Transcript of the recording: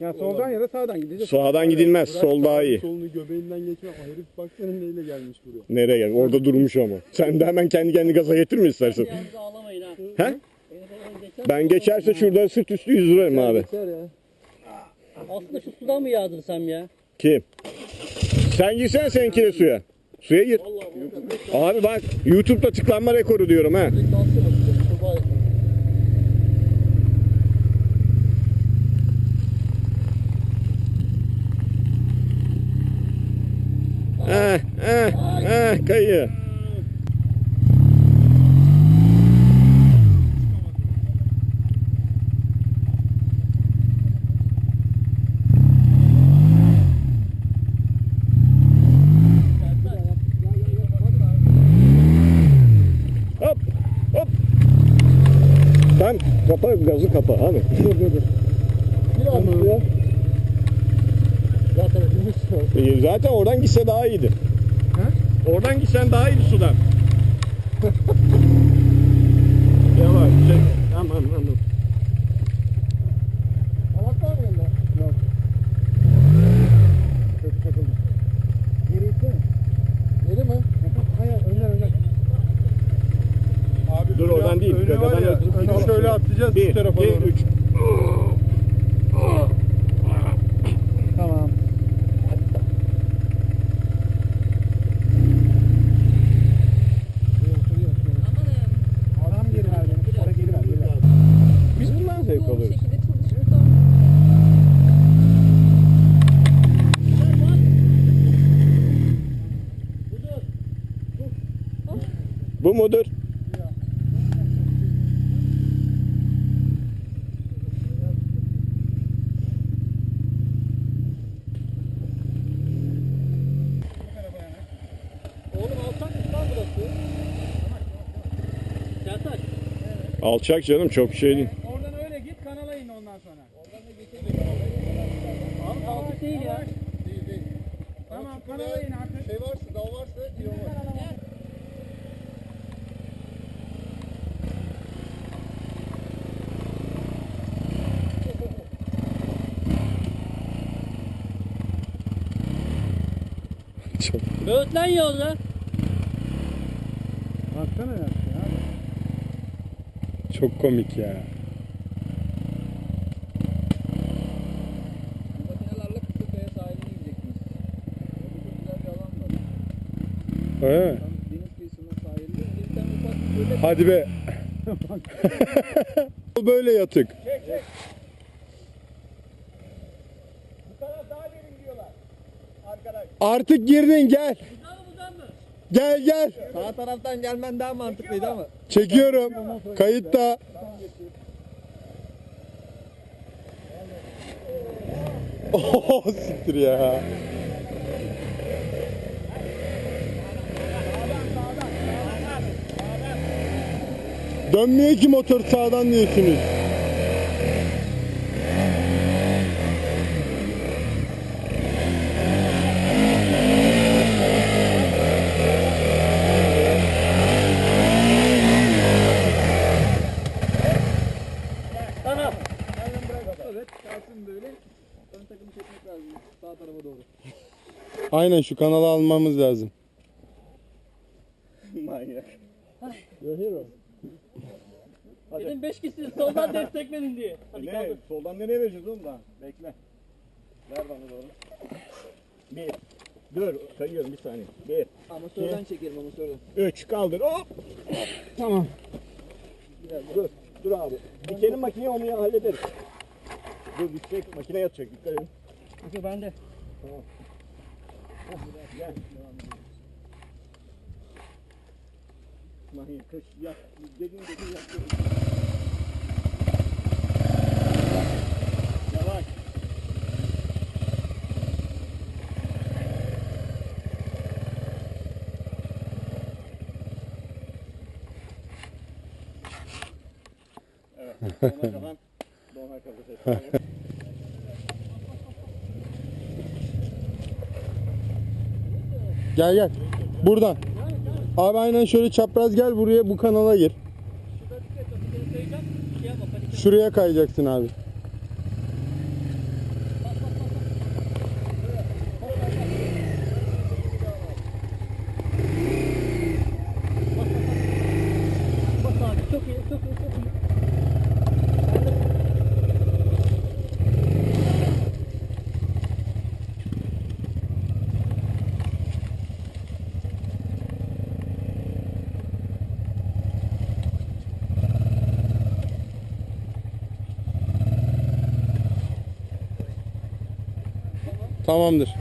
Ya soldan ya da sağdan gideceğiz. Sağdan gidilmez. Sol daha iyi. Solunu göbeğinden geçme. O herif baksana neyle gelmiş buraya. Nereye gel? Orada durmuş ama. Sen de hemen kendi kendini gaza getirme istersen. Yalnız ağlamayın ha. He? Ben geçerse şurada sırt üstü yüz lirayım abi. Geçer ya. Aslında şu sudan mı yağdırsam ya? Kim? Sen girsene seninki de suya. Suya gir. Abi bak YouTube'da tıklanma rekoru diyorum ha. Eh eh eh kayıyor. Hop hop. Sen kapa gazı kapa abi. Dur dur dur. Bir abi ya. Ümit Ee, Zaten oradan gitse daha iyiydi. Oradan gitsen daha iyiydi sudan. Yavaş çek. Aman aman. Halat var mı yanında? Yok. Kötü takıldı. Geri mi? Hayır önden önden. Abi Dur, oradan değil. Öne var ya. Önü şöyle atlayacağız Bir, bu tarafa iki, doğru. üç. Tamam. Adam geri ver beni. Sonra geri ver. Geri ver. Biz bundan zevk Bu alıyoruz. şekilde çalışırsa Bu mudur? Alçak canım çok şey değil. Oradan öyle git kanala in ondan sonra. Abi alçak değil ya. Değil değil. Tamam kanala in artık. Şey varsa dal varsa iyi olmaz. Çok, Böğütlen yolda. Baksana ya. çok komik ya. He. Hadi be. Böyle yatık. Artık girdin gel. Gel gel. sağ taraftan gelmen daha mantıklıydı ama. Çekiyorum. Kayıtta. Oh siktir ya. Dönmüyor ki motor sağdan diyorsunuz. Evet kalsın böyle. Ön takımı çekmek lazım. Sağ tarafa doğru. Aynen şu kanalı almamız lazım. Dedim 5 kişi soldan desteklenin diye. Hadi kaldır. Soldan nereye vereceğiz oğlum daha? Bekle. Ver bana doğru. Bir. Dur sayıyorum bir saniye. Bir. Amatörden çekelim amatörden. Üç. Kaldır. Hop. Tamam. Dur. Dur abi. Dikelim makineyi onu ya hallederiz. Dur düşecek. Makine yatacak. Dikkat edin. Okey bende. Gel. Makine kış yat. Dediğin dediğin yat. Yavaş. Evet. Ona kalan. Gel gel. Buradan. Abi aynen şöyle çapraz gel buraya bu kanala gir. Şuraya kayacaksın abi. Tamamdır.